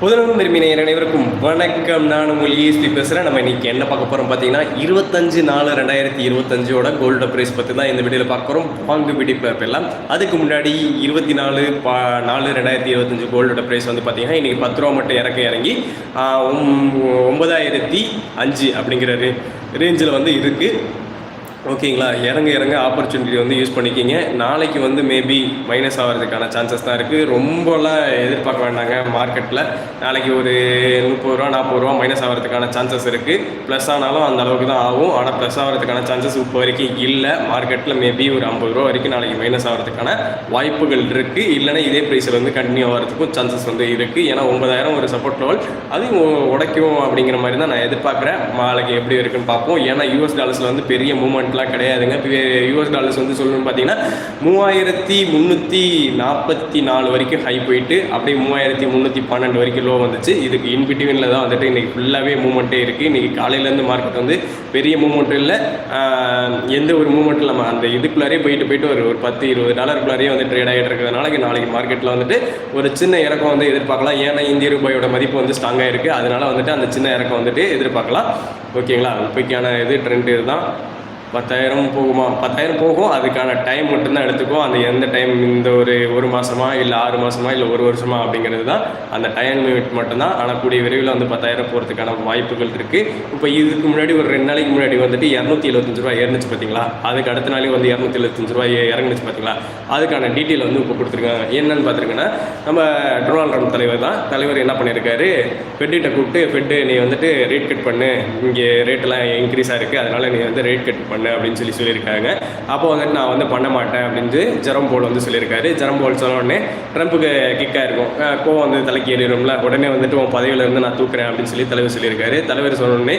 முதலும் விரும்பின அனைவருக்கும் வணக்கம். நான் உங்கள் இஎஸ்பி பேசுகிறேன் நம்ம இன்னைக்கு என்ன பார்க்க போகிறோம் பார்த்தீங்கன்னா இருபத்தஞ்சு நாலு ரெண்டாயிரத்தி இருபத்தஞ்சோட கோல்டு ப்ரைஸ் பற்றி தான் இந்த வீடியோவில் பார்க்க போகிறோம் வாங்கு பிடிப்பு எல்லாம் அதுக்கு முன்னாடி இருபத்தி நாலு பா நாலு ரெண்டாயிரத்தி இருபத்தஞ்சு கோல்டோட ப்ரைஸ் வந்து பார்த்தீங்கன்னா இன்றைக்கி பத்து ரூபா மட்டும் இறக்க இறங்கி ஒம்பதாயிரத்தி ஒம்- ஒன்பதாயிரத்தி அஞ்சு அப்படிங்கிற ரேஞ்சில் வந்து இருக்குது ஓகேங்களா? இறங்க இறங்க ஆப்பர்ச்சுனிட்டி வந்து யூஸ் பண்ணிக்கிங்க. நாளைக்கு வந்து மேபி மைனஸ் ஆகிறதுக்கான சான்சஸ் தான் இருக்குது ரொம்பலாம் எதிர்பார்க்க வேண்டாங்க மார்க்கெட்டில் நாளைக்கு ஒரு முப்பது ரூபா நாற்பது ரூபா மைனஸ் ஆகிறதுக்கான சான்சஸ் இருக்குது ப்ளஸ் ஆனாலும் அந்த அளவுக்கு தான் ஆகும். ஆனால் ப்ளஸ் ஆகிறதுக்கான சான்சஸ் இப்போ வரைக்கும் இல்லை. மார்க்கெட்டில் மேபி ஒரு ஐம்பது ரூபா வரைக்கும் நாளைக்கு மைனஸ் ஆகிறதுக்கான வாய்ப்புகள் இருக்குது இல்லைன்னா இதே ப்ரைஸில் வந்து கண்டினியூ ஆகிறதுக்கும் சான்சஸ் வந்து இருக்குது ஏன்னா ஒன்பதாயிரம் ஒரு சப்போர்ட் லெவல் அது உடைக்கும் அப்படிங்கிற மாதிரி தான் நான் எதிர்பார்க்குறேன். நாளைக்கு எப்படி இருக்குன்னு பார்ப்போம். ஏன்னா யூஎஸ் டாலர்ஸில் வந்து பெரிய அமௌண்ட்லாம் கிடையாதுங்க. யூஎஸ் டாலர்ஸ் வந்து சொல்லணும்னு பார்த்தீங்கன்னா மூவாயிரத்தி முந்நூற்றி நாற்பத்தி நாலு வரைக்கும் ஹை போயிட்டு அப்படியே மூவாயிரத்தி முந்நூற்றி பன்னெண்டு வரைக்கும் லோ வந்துச்சு. இதுக்கு இன்பிட்வீனில் தான் வந்துட்டு இன்றைக்கி ஃபுல்லாகவே மூவ்மெண்ட்டே இருக்குது இன்றைக்கி காலையிலேருந்து மார்க்கெட் வந்து பெரிய மூவ்மெண்ட் இல்லை. எந்த ஒரு மூவ்மெண்ட் இல்லாமல் அந்த இதுக்குள்ளாரே போயிட்டு போயிட்டு ஒரு ஒரு பத்து இருபது டாலருக்குள்ளாரே வந்து ட்ரேட் ஆகிட்டு இருக்கிறதுனால நாளைக்கு மார்க்கெட்டில் வந்துட்டு ஒரு சின்ன இறக்கம் வந்து எதிர்பார்க்கலாம். ஏன்னா இந்திய ரூபாயோட மதிப்பு வந்து ஸ்ட்ராங்காக இருக்குது அதனால் வந்துட்டு அந்த சின்ன இறக்கம் வந்துட்டு எதிர்பார்க்கலாம். ஓகேங்களா? இப்போக்கான இது ட்ரெண்ட் இதுதான். பத்தாயிரம் போகுமா? பத்தாயிரம் போகும். அதுக்கான டைம் மட்டும்தான் எடுத்துக்கும். அந்த எந்த டைம் இந்த ஒரு ஒரு மாதமா இல்லை ஆறு மாதமா இல்லை ஒரு வருஷமா அப்படிங்கிறது தான் அந்த டைம் லிமிட் மட்டும்தான். ஆனால் கூடிய விரைவில் வந்து பத்தாயிரம் போகிறதுக்கான வாய்ப்புகள் இருக்குது இப்போ இதுக்கு முன்னாடி ஒரு ரெண்டு நாளைக்கு முன்னாடி வந்துட்டு இரநூத்தி எழுபத்தஞ்சு ரூபா ஏறினுச்சு பார்த்தீங்களா அதுக்கு அடுத்த நாளைக்கு வந்து இரநூத்தி எழுபத்தஞ்சு ரூபாய் இறங்குச்சு பார்த்தீங்களா அதுக்கான டீட்டெயில் வந்து இப்போ கொடுத்துருக்காங்க. என்னன்னு பார்த்துருங்கன்னா நம்ம டொனால்ட் ட்ரம்ப் தலைவர் தான். தலைவர் என்ன பண்ணியிருக்காரு? ஃபெட்டிட்ட கூப்பிட்டு ஃபெட்டு நீ வந்துட்டு ரேட் கட் பண்ணு. இங்கே ரேட்டெல்லாம் இன்க்ரீஸாக இருக்குது அதனால் நீ வந்து ரேட் கட் பண்ணு. அப்படின்னு சொல்லி சொல்லியிருக்காங்க. அப்போ வந்துட்டு நான் வந்து பண்ண மாட்டேன் அப்படின்ட்டு ஜெரம் போல் வந்து சொல்லியிருக்காரு. ஜெரம் போல் சொன்ன உடனே ட்ரம்ப்புக்கு கிக்காக இருக்கும். கோவம் வந்து தலைக்கு ஏறிடும்ல. உடனே வந்துட்டு உன் பதவியிலேருந்து நான் தூக்குறேன் அப்படின்னு சொல்லி தலைவர் சொல்லியிருக்காரு. தலைவர் சொன்னோடனே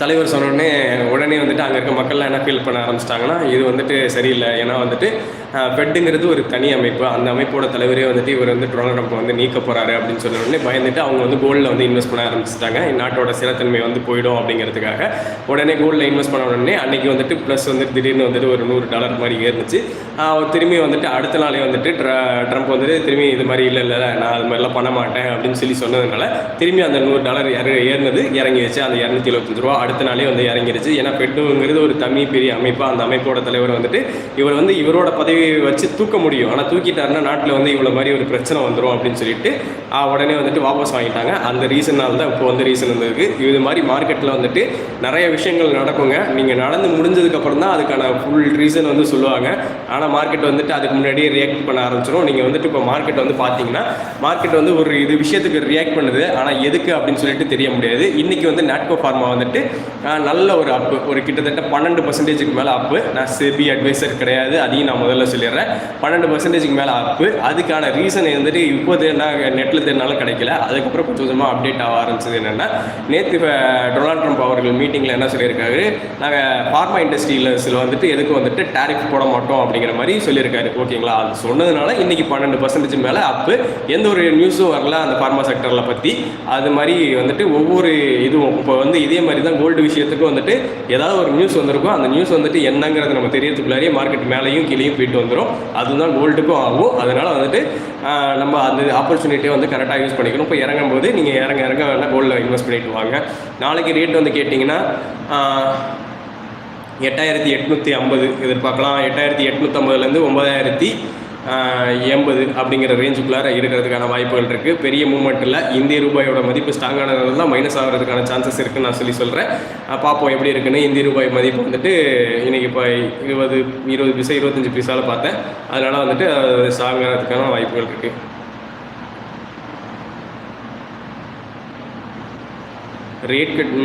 தலைவர் சொன்னோடனே உடனே வந்துட்டு அங்கே இருக்க மக்கள்லாம் என்ன ஃபீல் பண்ண ஆரம்பிச்சிட்டாங்கன்னா இது வந்துட்டு சரியில்லை. ஏன்னா வந்துட்டு பெட்டுங்கிறது ஒரு தனி அமைப்பு. அந்த அமைப்போட தலைவரே வந்துட்டு இவர் வந்து டொனால்ட் ட்ரம்ப் வந்து நீக்க போகிறாரு அப்படின்னு சொன்ன உடனே பயந்துட்டு அவங்க வந்து கோல்டில் வந்து இன்வெஸ்ட் பண்ண ஆரம்பிச்சிட்டாங்க. நாட்டோட சிறத்தன்மை வந்து போயிடும் அப்படிங்கிறதுக்காக. உடனே கோல்டில் இன்வெஸ்ட் பண்ண உடனே அன்னைக்கு வந்துட்டு ப்ளஸ் வந்துட்டு திடீர்னு வந்துட்டு ஒரு நூறு டாலர் மாதிரி ஏறிச்சு. அவர் திரும்பி வந்துட்டு அடுத்த நாளே வந்துட்டு ட்ர- ட்ரம்ப் வந்துட்டு திரும்பி இது மாதிரி இல்லை இல்லை நான் அது மாதிரிலாம் பண்ண மாட்டேன் அப்படின்னு சொல்லி சொன்னதுனால திரும்பி அந்த நூறு டாலர் ஏறு ஏறினது இறங்கிடுச்சு அந்த இரநூத்தி எழுபத்தஞ்சு ரூபா அடுத்த நாளே வந்து இறங்கிருச்சு. ஏன்னா பெட்டுங்கிறது ஒரு தனி பெரிய அமைப்பு அந்த அமைப்போட தலைவர் வந்துட்டு இவர் வந்து இவரோட பதவி வச்சு தூக்க முடியும். ஆனால் தூக்கிட்டாருன்னா நாட்டில் வந்து இவ்வளோ மாதிரி ஒரு பிரச்சனை வந்துடும் அப்படின்னு சொல்லிட்டு உடனே வந்துட்டு வாபஸ் வாங்கிட்டாங்க. அந்த ரீசனால் தான் இப்போ வந்து ரீசன் வந்திருக்கு இது மாதிரி மார்க்கெட்டில் வந்துட்டு நிறைய விஷயங்கள் நடக்குங்க. நீங்கள் நடந்து முடிஞ்சதுக்கப்புறம் தான் அதுக்கான ஃபுல் ரீசன் வந்து சொல்லுவாங்க. ஆனால் மார்க்கெட் வந்துட்டு அதுக்கு முன்னாடியே ரியாக்ட் பண்ண ஆரம்பிச்சிடும் நீங்கள் வந்துட்டு இப்போ மார்க்கெட் வந்து பார்த்தீங்கன்னா மார்க்கெட் வந்து ஒரு இது விஷயத்துக்கு ரியாக்ட் பண்ணுது. ஆனால் எதுக்கு அப்படின்னு சொல்லிட்டு தெரிய முடியாது. இன்றைக்கி வந்து நாட்கோ ஃபார்மா வந்துட்டு நல்ல ஒரு அப்பு ஒரு கிட்டத்தட்ட பன்னெண்டு பர்சன்டேஜுக்கு மேலே அப்பு நான் செபி அட்வைசர் கிடையாது. அதையும் நான் முதல்ல சொல்லிடுறேன். பன்னெண்டு பர்சன்டேஜுக்கு மேலே அப்பு அதுக்கான ரீசன் வந்துட்டு இப்போ நான் நெட்டில் தேடினாலும் கிடைக்கல. அதுக்கப்புறம் கொஞ்சம் கொஞ்சமாக அப்டேட் ஆக ஆரம்பிச்சது என்னென்னா நேற்று டொனால்ட் ட்ரம்ப் அவர்கள் மீட்டிங்கில் என்ன சொல்லியிருக்காரு? நாங்கள் ஃபார்மா இண்டஸ்ட்ரியில் வந்துட்டு எதுக்கு வந்துட்டு டேரிஃப் போட மாட்டோம் அப்படிங்கிற மாதிரி சொல்லியிருக்காரு. ஓகேங்களா? அது சொன்னதுனால இன்னைக்கு பன்னெண்டு பர்சன்டேஜ் மேலே அப்பு எந்த ஒரு நியூஸும் வரல அந்த ஃபார்மா செக்டரில் பற்றி அது மாதிரி வந்துட்டு ஒவ்வொரு இதுவும் இப்போ வந்து இதே மாதிரி தான் கோல்டு விஷயத்துக்கும் வந்துட்டு ஏதாவது ஒரு நியூஸ் வந்திருக்கும் அந்த நியூஸ் வந்துட்டு என்னங்கிறது நம்ம தெரியறதுக்குள்ளாரியே மார்க்கெட் மேலேயும் கீழேயும் போயிட்டு வந்துடும் அதுதான் கோல்டுக்கும் ஆகும். அதனால் வந்துட்டு நம்ம அந்த ஆப்பர்ச்சுனிட்டியை வந்து கரெக்டாக யூஸ் பண்ணிக்கணும். இப்போ இறங்கும் போது நீங்கள் இறங்க இறங்க வேணால் கோல்டில் இன்வெஸ்ட் பண்ணிட்டு வாங்க. நாளைக்கு ரேட் வந்து கேட்டிங்கன்னா எட்டாயிரத்தி எட்நூற்றி ஐம்பது எதிர்பார்க்கலாம். எட்டாயிரத்தி எட்நூற்றம்பதுலேருந்து ஒம்பதாயிரத்தி எண்பது அப்படிங்கிற ரேஞ்சுக்குள்ளார இருக்கிறதுக்கான வாய்ப்புகள் இருக்குது பெரிய மூமெண்ட்டில் இல்லை. இந்திய ரூபாயோட மதிப்பு ஸ்ட்ராங்கானதுனால தான் மைனஸ் ஆகிறதுக்கான சான்சஸ் இருக்குன்னு நான் சொல்லி சொல்கிறேன் பார்ப்போம் எப்படி இருக்குன்னு. இந்திய ரூபாய் மதிப்பு வந்துட்டு இன்றைக்கி இப்போ இருபது இருபது பைசா இருபத்தஞ்சி பைசாவில் பார்த்தேன். அதனால் வந்துட்டு அது ஸ்ட்ராங் வாய்ப்புகள் இருக்குது ரேட் கட்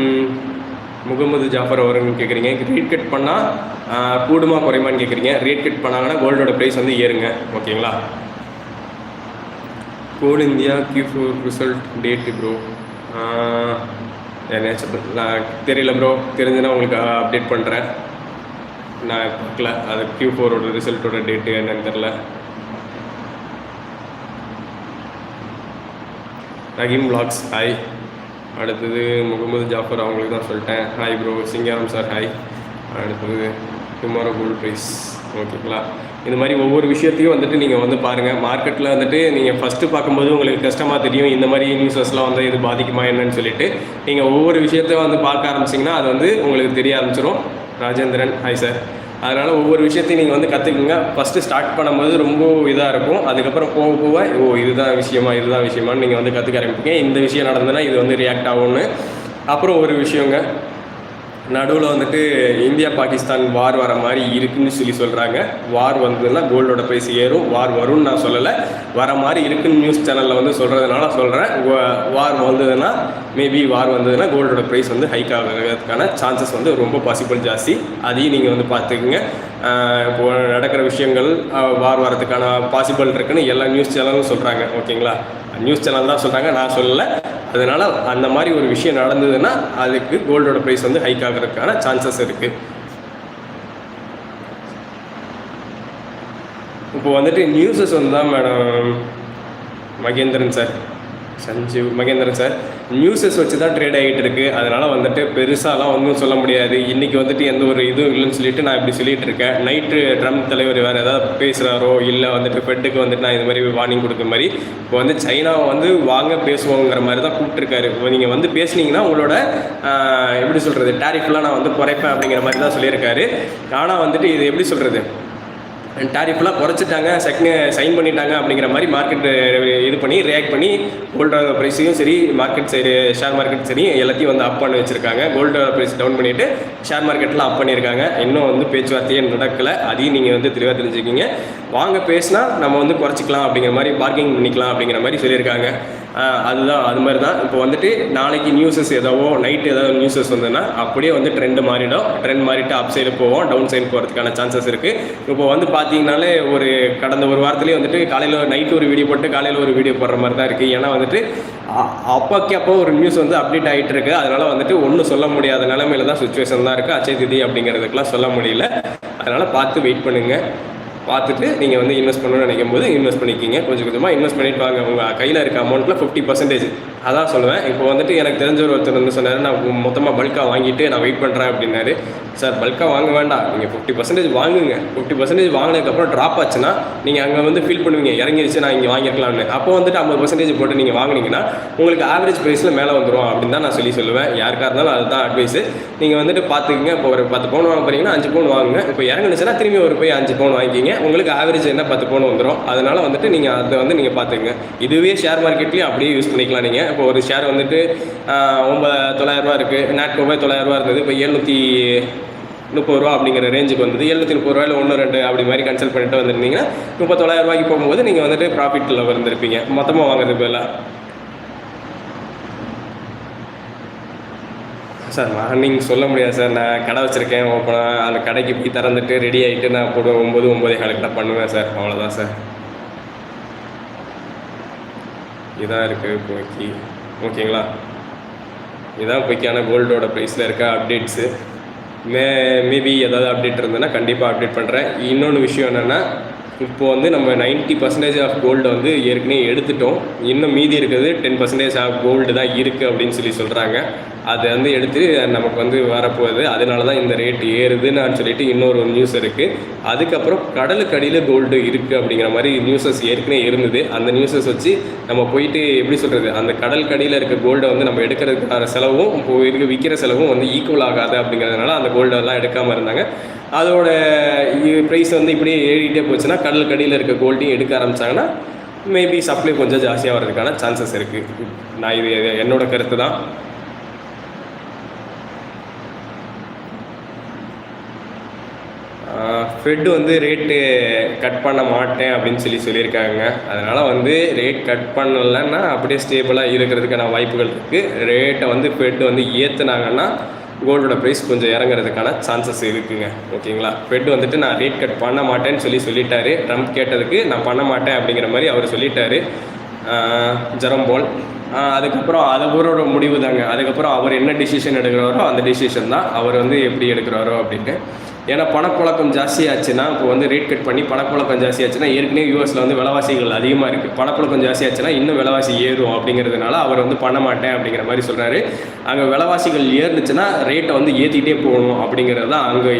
முகமது ஜாஃபர் அவர்கள் கேட்குறீங்க ரேட் கட் பண்ணால் கூடுமா குறையுமான்னு கேட்குறீங்க ரேட் கட் பண்ணாங்கன்னா கோல்டோட ப்ரைஸ் வந்து ஏறுங்க. ஓகேங்களா? Coal India Q four result date bro நான் தெரியல ப்ரோ தெரிஞ்சுன்னா உங்களுக்கு அப்டேட் பண்ணுறேன் நான் பார்க்கல. அது கியூ ஃபோரோட ரிசல்ட்டோட டேட்டு என்னன்னு தெரில ரஹீம் vlogs ஹாய் அடுத்தது முகமது ஜாஃபர் அவங்களுக்கு தான் சொல்லிட்டேன். Hi bro Singaram sir hi அடுத்தது டுமாரோ கோல்ட் ப்ரைஸ் ஓகேங்களா இந்த மாதிரி ஒவ்வொரு விஷயத்தையும் வந்துட்டு நீங்கள் வந்து பாருங்கள் மார்க்கெட்டில் வந்துட்டு நீங்கள் ஃபஸ்ட்டு பார்க்கும்போது உங்களுக்கு கஷ்டமாக தெரியும். இந்த மாதிரி நியூஸஸ்லாம் வந்து இது பாதிக்குமா என்னன்னு சொல்லிட்டு நீங்கள் ஒவ்வொரு விஷயத்தையும் வந்து பார்க்க ஆரம்பிச்சிங்கன்னா அது வந்து உங்களுக்கு தெரிய ஆரம்பிச்சிடும் ராஜேந்திரன் ஹாய் சார் அதனால் ஒவ்வொரு விஷயத்தையும் நீங்கள் வந்து கற்றுக்குங்க ஃபஸ்ட்டு ஸ்டார்ட் பண்ணும்போது ரொம்ப இதாக இருக்கும். அதுக்கப்புறம் போக போக ஓ இதுதான் விஷயமா இதுதான் விஷயமான்னு நீங்கள் வந்து கற்றுக்க ஆரம்பிப்பீங்க. இந்த விஷயம் நடந்ததுன்னா இது வந்து ரியாக்ட் ஆகும்னு. அப்புறம் ஒரு விஷயங்க நடுவில் வந்துட்டு இந்தியா பாகிஸ்தான் வார் வர மாதிரி இருக்குன்னு சொல்லி சொல்கிறாங்க வார் வந்ததுன்னா கோல்டோட ப்ரைஸ் ஏறும். வார் வரும்னு நான் சொல்லலை. வர மாதிரி இருக்குன்னு நியூஸ் சேனலில் வந்து சொல்கிறதுனால சொல்கிறேன் வார் வந்ததுன்னா மேபி வார் வந்ததுன்னா கோல்டோட ப்ரைஸ் வந்து ஹைக் ஆகிறதுக்கான சான்சஸ் வந்து ரொம்ப பாசிபிள் ஜாஸ்தி. அதையும் நீங்கள் வந்து பார்த்துக்குங்க. இப்போ நடக்கிற விஷயங்கள் வார் வரதுக்கான பாசிபிள் இருக்குன்னு எல்லா நியூஸ் சேனலும் சொல்கிறாங்க ஓகேங்களா? நியூஸ் சேனல் தான் சொல்கிறாங்க நான் சொல்லலை. அதனால் அந்த மாதிரி ஒரு விஷயம் நடந்ததுன்னா அதுக்கு கோல்டோட ப்ரைஸ் வந்து ஹைக் ஆகிறதுக்கான சான்சஸ் இருக்குது இப்போ வந்துட்டு நியூஸஸ் வந்து தான் madam Mahendran sir Sanjeev Mahendran sir newses வச்சு தான் ட்ரேட் ஆகிட்டு இருக்கு. அதனால் வந்துட்டு பெருசாலாம் ஒன்றும் சொல்ல முடியாது. இன்றைக்கி வந்துட்டு எந்த ஒரு இதுவும் இல்லைன்னு சொல்லிட்டு நான் இப்படி சொல்லிட்டு இருக்கேன். நைட்டு ட்ரம் தலைவர் வேறு ஏதாவது பேசுகிறாரோ இல்லை வந்துட்டு ஃபெட்டுக்கு வந்துட்டு நான் இது மாதிரி வார்னிங் கொடுக்குற மாதிரி இப்போ வந்து சைனாவை வந்து வாங்க பேசுவோங்கிற மாதிரி தான் கூப்பிட்டுருக்காரு. இப்போ நீங்கள் வந்து பேசுனீங்கன்னா உங்களோட எப்படி சொல்கிறது டேரிஃப்லாம் நான் வந்து குறைப்பேன் அப்படிங்கிற மாதிரி தான் சொல்லியிருக்காரு. ஆனால் வந்துட்டு இது எப்படி சொல்கிறது டேரிஃப்லாம் குறைச்சிட்டாங்க செக்னு சைன் பண்ணிட்டாங்க அப்படிங்கிற மாதிரி மார்க்கெட் இது பண்ணி ரியாக்ட் பண்ணி கோல்டோட ப்ரைஸையும் சரி மார்க்கெட் சைடு ஷேர் மார்க்கெட் சரி எல்லாத்தையும் வந்து அப் பண்ணி வச்சுருக்காங்க. கோல்டோட ப்ரைஸ் டவுன் பண்ணிவிட்டு ஷேர் மார்க்கெட்டில் அப் பண்ணியிருக்காங்க. இன்னும் வந்து பேச்சுவார்த்தையே நடக்கலை. அதையும் நீங்கள் வந்து தெளிவாக தெரிஞ்சுக்கிங்க. வாங்க பேசினா நம்ம வந்து குறைச்சிக்கலாம் அப்படிங்கிற மாதிரி பார்க்கிங் பண்ணிக்கலாம் அப்படிங்கிற மாதிரி சொல்லியிருக்காங்க. அதுதான் அது மாதிரி தான் இப்போ வந்துட்டு நாளைக்கு நியூஸஸ் ஏதாவோ நைட் ஏதாவது நியூஸஸ் வந்ததுன்னா அப்படியே வந்து ட்ரெண்ட் மாறிடும். ட்ரெண்ட் மாறிட்டு அப் சைடு போவோம் டவுன் சைடு போகிறதுக்கான சான்சஸ் இருக்குது இப்போ வந்து பார்த்தீங்கனாலே ஒரு கடந்த ஒரு வாரத்துலேயே வந்துட்டு காலையில் நைட்டு ஒரு வீடியோ போட்டு காலையில் ஒரு வீடியோ போடுற மாதிரி தான் இருக்குது ஏன்னா வந்துட்டு அ- அப்போக்கே அப்போ ஒரு நியூஸ் வந்து அப்டேட் ஆகிட்டு இருக்குது அதனால் வந்துட்டு ஒன்றும் சொல்ல முடியாத நிலமையில தான் சுச்சுவேஷன் தான் இருக்குது அச்சய திதி அப்படிங்கிறதுக்கெலாம் சொல்ல முடியல. அதனால் பார்த்து வெயிட் பண்ணுங்கள் பார்த்துட்டு நீங்கள் வந்து இன்வெஸ்ட் பண்ணணும்னு நினைக்கும் போது இன்வெஸ்ட் பண்ணிக்கிங்க. கொஞ்சம் கொஞ்சமாக இன்வெஸ்ட் பண்ணிட்டு வாங்க. உங்கள் கையில் இருக்க அமௌண்ட்டில் ஃபிஃப்டி பர்சன்டேஜ் அதான் சொல்லுவேன். இப்போ வந்துட்டு எனக்கு தெரிஞ்ச ஒருத்தர் வந்து சொன்னார் நான் மொத்தமாக பல்காக வாங்கிட்டு நான் வெயிட் பண்ணுறேன் அப்படின்னாரு. சார் பல்காக வாங்க வேண்டாம். நீங்கள் ஃபிஃப்டி பர்சன்டேஜ் வாங்குங்க. ஃபிஃப்டி பர்சன்டேஜ் வாங்கினதுக்கப்புறம் ட்ராப் ஆச்சுன்னா நீங்கள் அங்கே வந்து ஃபீல் பண்ணுவீங்க. இறங்கிருச்சு நான் இங்கே வாங்கியிருக்கலாம்னு அப்போ வந்துட்டு ஐம்பது பர்சன்டேஜ் போட்டு நீங்கள் வாங்கினீங்கன்னா உங்களுக்கு ஆவரேஜ் ப்ரைஸில் மேலே வந்துடும் அப்படின்னு தான் நான் சொல்லி சொல்லுவேன். யாருக்காக இருந்தாலும் அதுதான் அட்வைஸ் நீங்கள் வந்துட்டு பார்த்துக்குங்க இப்போ ஒரு பத்து பவுன் வாங்க போகிறீங்கன்னா அஞ்சு பவுன் வாங்குங்க. இப்போ இறங்குனுச்சுன்னா திரும்பி ஒரு போய் அஞ்சு பவுன் வாங்கிக்கிங்க. உங்களுக்கு ஆவரேஜ் என்ன? பத்து பவுன் வந்துடும் அதனால் வந்துட்டு நீங்கள் அதை வந்து நீங்கள் பார்த்துக்குங்க இதுவே ஷேர் மார்க்கெட்லேயும் அப்படியே யூஸ் பண்ணிக்கலாம் நீங்கள் இப்போ ஒரு ஷேர் வந்துட்டு ஒம்பது ஒன்பது தொள்ளாயிரரூவா இருக்குது நாட்கோ ரூபாய் தொள்ளாயிரரூவா இருந்தது. இப்போ எழுநூற்றி முப்பது ரூபா அப்படிங்கிற ரேஞ்சுக்கு வந்தது. எழுநூற்றி முப்பது ரூபாயில் ஒன்று ரெண்டு அப்படி மாதிரி கன்சல்ட் பண்ணிட்டு வந்திருந்தீங்கன்னா முப்பத்தொள்ளாயிரம் ரூபாய்க்கு போகும்போது நீங்கள் வந்துட்டு ப்ராஃபிட்டில் வந்திருப்பீங்க. மொத்தமாக வாங்குறது பதிலாக சார் மார்னிங் சொல்ல முடியாது சார் நான் கடை வச்சுருக்கேன். ஓப்பனாக அந்த கடைக்கு போய் திறந்துட்டு ரெடி ஆகிட்டு நான் போடுவேன். ஒம்பது ஒம்பதே காலுக்கு பண்ணுவேன் சார் அவ்வளோதான் சார் இதான் இருக்குது இப்போக்கி ஓகேங்களா? இதான் இப்போக்கான கோல்டோட ப்ரைஸில் இருக்க அப்டேட்ஸு மே மேபி ஏதாவது அப்டேட் இருந்ததுன்னா கண்டிப்பாக அப்டேட் பண்ணுறேன் இன்னொன்று விஷயம் என்னென்னா இப்போ வந்து நம்ம 90% பர்சன்டேஜ் ஆஃப் கோல்டு வந்து ஏற்கனவே எடுத்துட்டோம். இன்னும் மீதி இருக்கிறது டென் பர்சன்டேஜ் ஆஃப் கோல்டு தான் இருக்குது அப்படின்னு சொல்லி சொல்கிறாங்க அதை வந்து எடுத்து நமக்கு வந்து வரப்போகுது. அதனால தான் இந்த ரேட் ஏறுதுன்னு சொல்லிட்டு இன்னொரு நியூஸ் இருக்குது அதுக்கப்புறம் கடலுக்கு அடியில் கோல்டு இருக்குது அப்படிங்கிற மாதிரி நியூஸஸ் ஏற்கனவே இருந்தது. அந்த நியூஸஸ் வச்சு நம்ம போயிட்டு எப்படி சொல்கிறது அந்த கடலுக்கு அடியில் இருக்க கோல்டை வந்து நம்ம எடுக்கிறதுக்கான செலவும் இப்போ இருக்க விற்கிற செலவும் வந்து ஈக்குவல் ஆகாது அப்படிங்கிறதுனால அந்த கோல்டெல்லாம் எடுக்காமல் இருந்தாங்க. அதோட ப்ரைஸ் வந்து இப்படியே ஏறிட்டே போச்சுன்னா கடலுக்கு அடியில் இருக்க கோல்டையும் எடுக்க ஆரம்பிச்சாங்கன்னா மேபி சப்ளை கொஞ்சம் ஜாஸ்தியாக வர்றதுக்கான சான்சஸ் இருக்குது நான் இது என்னோட கருத்து தான். ஃபெட் வந்து ரேட்டு கட் பண்ண மாட்டேன் அப்படின்னு சொல்லி சொல்லியிருக்காங்க. அதனால் வந்து ரேட் கட் பண்ணலைன்னா அப்படியே ஸ்டேபிளாக இருக்கிறதுக்கான வாய்ப்புகள் இருக்குது ரேட்டை வந்து ஃபெட் வந்து ஏற்றுனாங்கன்னா கோல்டோட ப்ரைஸ் கொஞ்சம் இறங்குறதுக்கான சான்சஸ் இருக்குங்க. ஓகேங்களா ஃபெட் வந்துட்டு நான் ரேட் கட் பண்ண மாட்டேன்னு சொல்லி சொல்லிட்டாரு. ட்ரம்ப் கேட்டதுக்கு நான் பண்ண மாட்டேன் அப்படிங்கிற மாதிரி அவர் சொல்லிட்டாரு. ஜெரம் போல். அதுக்கப்புறம் அது அவரோட முடிவு தாங்க அதுக்கப்புறம் அவர் என்ன டிசிஷன் எடுக்கிறாரோ அந்த டிசிஷன் தான். அவர் வந்து எப்படி எடுக்கிறாரோ அப்படின்ட்டு. ஏன்னா பணப்புழக்கம் ஜாஸ்தியாச்சுன்னா இப்போ வந்து ரேட் கட் பண்ணி பணப்புழக்கம் ஜாஸ்தியாச்சுன்னா ஏற்கனவே யூஎஸில் வந்து விலைவாசிகள் அதிகமாக இருக்குது பணப்புழக்கம் ஜாஸ்தியாச்சுன்னா இன்னும் விலைவாசி ஏறும் அப்படிங்கிறதுனால அவர் வந்து பண்ண மாட்டேன் அப்படிங்கிற மாதிரி சொல்கிறாரு அங்கே விலைவாசிகள் ஏறுனுச்சுன்னா ரேட்டை வந்து ஏற்றிக்கிட்டே போகணும் அப்படிங்கிறது தான் அங்கே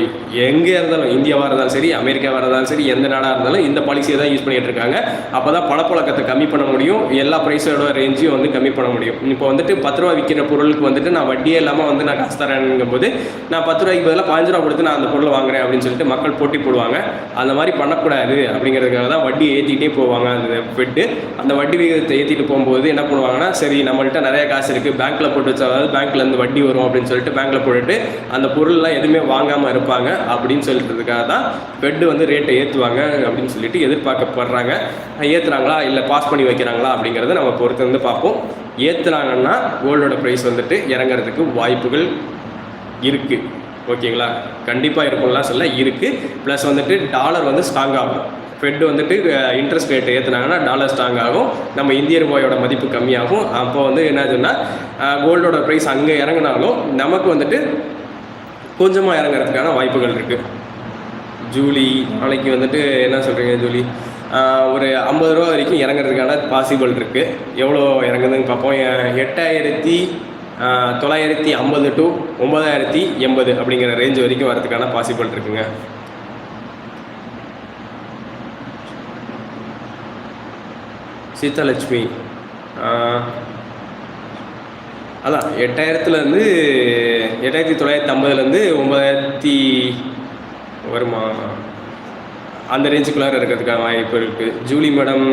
எங்கே இருந்தாலும் இந்தியாவாக இருந்தாலும் சரி அமெரிக்காவாக இருந்தாலும் சரி எந்த நாடாக இருந்தாலும் இந்த பாலிசியை தான் யூஸ் பண்ணிகிட்டு இருக்காங்க. அப்போ தான் பணப்புழக்கத்தை கம்மி பண்ண முடியும். எல்லா ப்ரைஸோட ரேஞ்சையும் வந்து கம்மி பண்ண முடியும். இப்போ வந்துட்டு பத்து ரூபா விற்கிற பொருளுக்கு வந்துட்டு நான் வட்டியே இல்லாமல் வந்து நான் காசு தரேங்கும் போது நான் பத்து ரூபாய்க்கு பதிலாக பாஞ்சு ரூபா கொடுத்து நான் அந்த பொருளை வாங்குறேன் அப்படின்னு சொல்லிட்டு மக்கள் போட்டி போடுவாங்க. அந்த மாதிரி பண்ணக்கூடாது அப்படிங்கிறதுக்காக தான் வட்டி ஏற்றிக்கிட்டே போவாங்க. அந்த பெட்டு அந்த வட்டி விகிதத்தை ஏற்றிட்டு போகும்போது என்ன பண்ணுவாங்கன்னா சரி நம்மள்கிட்ட நிறைய காசு இருக்குது பேங்க்கில் போட்டு வச்சா அதாவது பேங்க்ல இருந்து வட்டி வரும் அப்படின்னு சொல்லிட்டு பேங்க்கில் போட்டுட்டு அந்த பொருள்லாம் எதுவுமே வாங்காமல் இருப்பாங்க அப்படின்னு சொல்லிட்டுறதுக்காக தான் பெட்டு வந்து ரேட்டை ஏற்றுவாங்க அப்படின்னு சொல்லிட்டு எதிர்பார்க்கப்படுறாங்க. ஏற்றுறாங்களா இல்லை பாஸ் பண்ணி வைக்கிறாங்களா? அப்படிங்கிறத நம்ம பொறுத்து வந்து பார்ப்போம். ஏற்றுனாங்கன்னா கோல்டோட ப்ரைஸ் வந்துட்டு இறங்குறதுக்கு வாய்ப்புகள் இருக்குது ஓகேங்களா? கண்டிப்பாக இருக்கும்லாம் சொல்ல இருக்குது ப்ளஸ் வந்துட்டு டாலர் வந்து ஸ்ட்ராங் ஆகும். ஃபெட் வந்துட்டு இன்ட்ரெஸ்ட் ரேட் ஏற்றுனாங்கன்னா டாலர் ஸ்ட்ராங் ஆகும். நம்ம இந்திய ரூபாயோட மதிப்பு கம்மியாகும். அப்போ வந்து என்ன ஆச்சுன்னா கோல்டோட ப்ரைஸ் அங்கே இறங்குனாலும் நமக்கு வந்துட்டு கொஞ்சமாக இறங்குறதுக்கான வாய்ப்புகள் இருக்குது ஜூலி நாளைக்கு வந்துட்டு என்ன சொல்கிறீங்க ஜூலி? ஒரு ஐம்பது ரூபா வரைக்கும் இறங்குறதுக்கான பாசிபிள் இருக்குது எவ்வளோ இறங்குதுன்னு பார்ப்போம். எட்டாயிரத்தி தொள்ளாயிரத்தி ஐம்பது டு ஒம்பதாயிரத்தி எண்பது அப்படிங்கிற ரேஞ்ச் வரைக்கும் வரதுக்கான பாசிபிள் இருக்குங்க. சீதாலட்சுமி அதான் எட்டாயிரத்துலேருந்து எட்டாயிரத்தி தொள்ளாயிரத்தி ஐம்பதுலேருந்து ஒம்பதாயிரத்தி வருமா? அந்த ரேஞ்சுக்குள்ளார இருக்கிறதுக்கான வாய்ப்பு இருக்குது ஜூலி மேடம்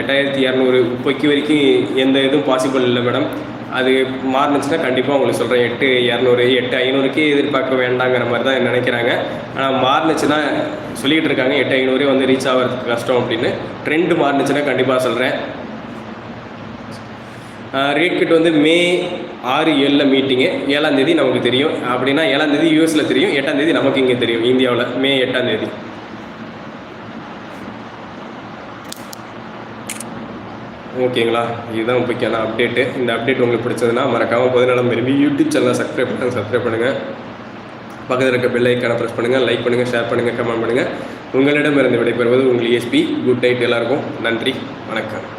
எட்டாயிரத்தி இரநூறு இப்போக்கி வரைக்கும் எந்த இதுவும் பாசிபிள் இல்லை மேடம். அது மாறுனுச்சுன்னா கண்டிப்பாக உங்களுக்கு சொல்கிறேன் எட்டு இரநூறு எட்டு ஐநூறுக்கே எதிர்பார்க்க வேண்டாங்கிற மாதிரி தான் நினைக்கிறாங்க. ஆனால் மாறுனுச்சுன்னா சொல்லிகிட்டு இருக்காங்க. எட்டு ஐநூறே வந்து ரீச் ஆகிறதுக்கு கஷ்டம் அப்படின்னு. ட்ரெண்டு மாறுனுச்சுன்னா கண்டிப்பாக சொல்கிறேன் ரேட் கட் வந்து மே ஆறு ஏழில் மீட்டிங்கு ஏழாந்தேதி நமக்கு தெரியும். அப்படின்னா ஏழாந்தேதி யூஎஸில் தெரியும். எட்டாந்தேதி நமக்கு இங்கே தெரியும். இந்தியாவில். மே எட்டாந்தேதி ஓகேங்களா? இதுதான் முக்கியமான அப்டேட்டு இந்த அப்டேட் உங்களுக்கு பிடிச்சதுன்னா மறக்காமல் பதினாலாம் விரும்பி யூடியூப் சேனலை சப்ஸ்கிரைப் பண்ணுங்கள் சப்ஸ்கிரைப் பண்ணுங்கள் பக்கத்தில் இருக்க பெல் ஐக்கானை ப்ரெஸ் பண்ணுங்கள் லைக் பண்ணுங்கள் ஷேர் பண்ணுங்கள் கமெண்ட் பண்ணுங்கள் உங்களிடமிருந்து விடைபெறுவது உங்கள் எஸ்பி குட் நைட் எல்லாருக்கும். நன்றி. வணக்கம்.